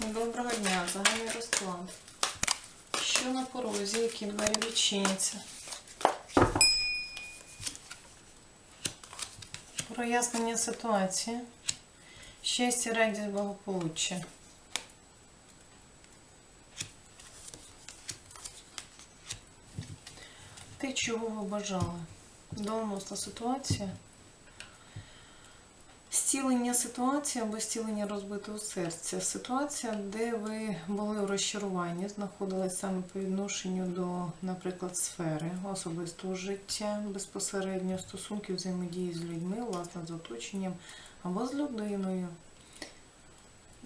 Доброго дня, загальний розклад. Що на порозі, які двері відчиняться? Прояснення ситуації. Щастя, радість, благополуччя. Те, чого ви бажали? Доленосна ситуація. Зцілення ситуації або зцілення розбитого серця. Ситуація, де ви були у розчаруванні, знаходились саме по відношенню до, наприклад, сфери особистого життя, безпосередньо стосунків взаємодії з людьми, власне, з оточенням або з людиною.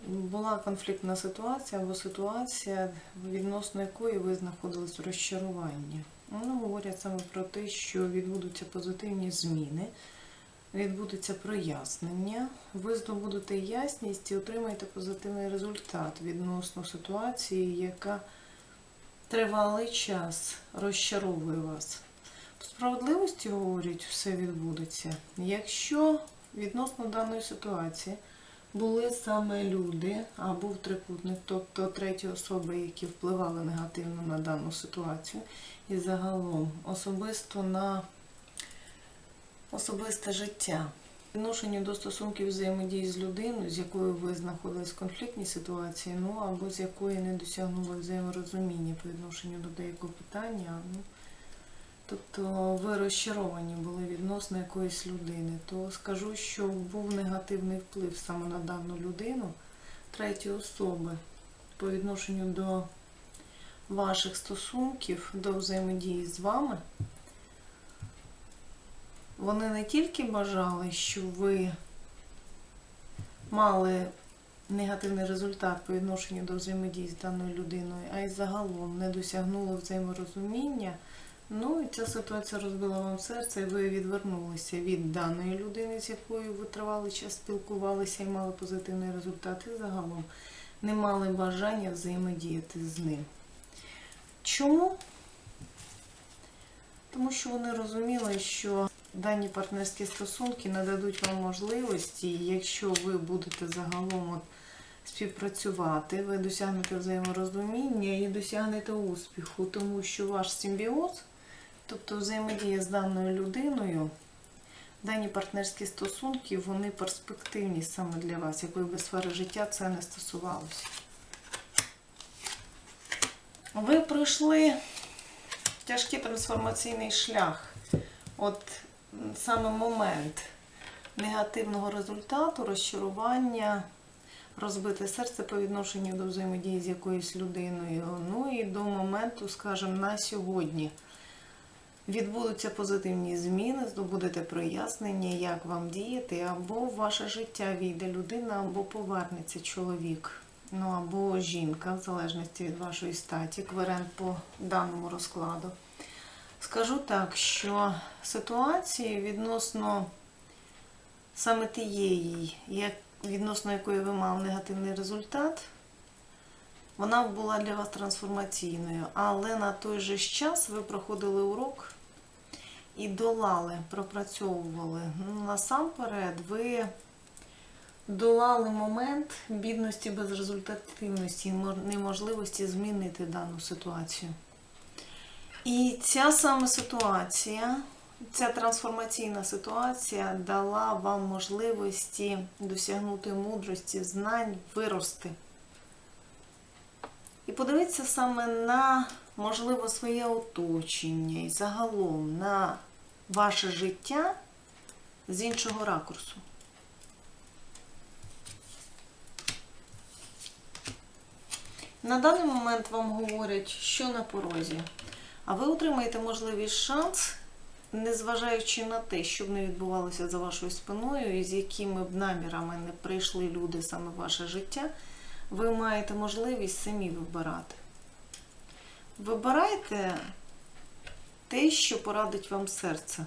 Була конфліктна ситуація або ситуація, відносно якої ви знаходились у розчаруванні. Вони говорять саме про те, що відбудуться позитивні зміни відбудеться прояснення, ви здобудете ясність і отримаєте позитивний результат відносно ситуації, яка тривалий час розчаровує вас. По справедливості говорять, все відбудеться. Якщо відносно даної ситуації були саме люди або в трикутник, тобто треті особи, які впливали негативно на дану ситуацію, і загалом особисто на особисте життя. Відношенню до стосунків взаємодії з людиною, з якою ви знаходились в конфліктній ситуації, ну або з якої не досягнули взаєморозуміння по відношенню до деякого питання. Ну, тобто ви розчаровані були відносно якоїсь людини, то скажу, що був негативний вплив саме на дану людину, треті особи по відношенню до ваших стосунків, до взаємодії з вами. Вони не тільки бажали, щоб ви мали негативний результат по відношенню до взаємодії з даною людиною, а й загалом не досягнули взаєморозуміння. Ну і ця ситуація розбила вам серце, і ви відвернулися від даної людини, з якою ви тривалий час спілкувалися і мали позитивний результат, і загалом не мали бажання взаємодіяти з ним. Чому? Тому що вони розуміли, що дані партнерські стосунки нададуть вам можливості, якщо ви будете загалом от співпрацювати, ви досягнете взаєморозуміння і досягнете успіху, тому що ваш симбіоз, тобто взаємодія з даною людиною, дані партнерські стосунки, вони перспективні саме для вас, якої би сфери життя це не стосувалося. Ви пройшли тяжкий трансформаційний шлях. От саме момент негативного результату, розчарування, розбите серце по відношенню до взаємодії з якоюсь людиною. Ну і до моменту, скажімо, на сьогодні. Відбудуться позитивні зміни, здобудете прояснення, як вам діяти, або в ваше життя війде людина, або повернеться чоловік, ну або жінка, в залежності від вашої статі, кверент по даному розкладу. Скажу так, що ситуації відносно саме тієї, як, відносно якої ви мали негативний результат, вона була для вас трансформаційною. Але на той же час ви проходили урок і долали, пропрацьовували. Ну, насамперед, ви долали момент бідності, безрезультативності, неможливості змінити дану ситуацію. І ця саме ситуація, ця трансформаційна ситуація дала вам можливості досягнути мудрості, знань, вирости. І подивитися саме на, можливо, своє оточення і загалом на ваше життя з іншого ракурсу. На даний момент вам говорять, що на порозі. А ви отримаєте можливість шанс, незважаючи на те, що б не відбувалося за вашою спиною, і з якими б намірами не прийшли люди саме в ваше життя, ви маєте можливість самі вибирати. Вибирайте те, що порадить вам серце.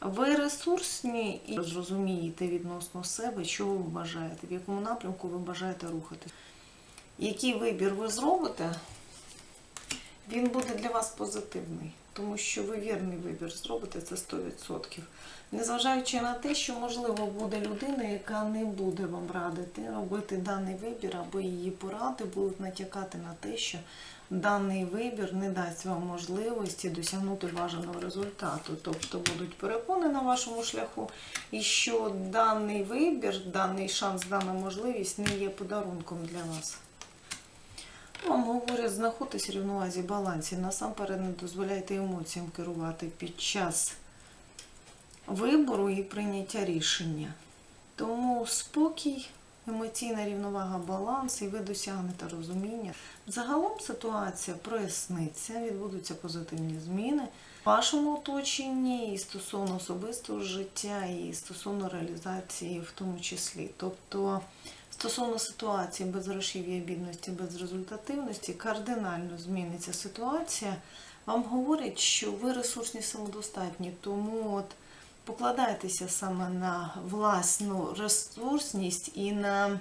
Ви ресурсні і зрозумієте відносно себе, чого ви бажаєте, в якому напрямку ви бажаєте рухатись. Який вибір ви зробите, він буде для вас позитивний. тому що ви вірний вибір зробите це 100%. Незважаючи на те, що можливо буде людина, яка не буде вам радити робити даний вибір, або її поради будуть натякати на те, що даний вибір не дасть вам можливості досягнути бажаного результату. Тобто будуть перепони на вашому шляху, і що даний вибір, даний шанс, дана можливість не є подарунком для вас. Вам говорять, знаходитесь в рівновазі, балансі. Насамперед не дозволяйте емоціям керувати під час вибору і прийняття рішення. Тому спокій, емоційна рівновага, баланс, і ви досягнете розуміння. Загалом ситуація проясниться, відбудуться позитивні зміни в вашому оточенні і стосовно особистого життя, і стосовно реалізації в тому числі. Тобто стосовно ситуації без грошів'я, бідності, без результативності, кардинально зміниться ситуація. Вам говорять, що ви ресурсні самодостатні, тому от покладайтеся саме на власну ресурсність і на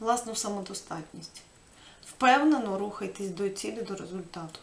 власну самодостатність. Впевнено рухайтесь до цілі, до результату.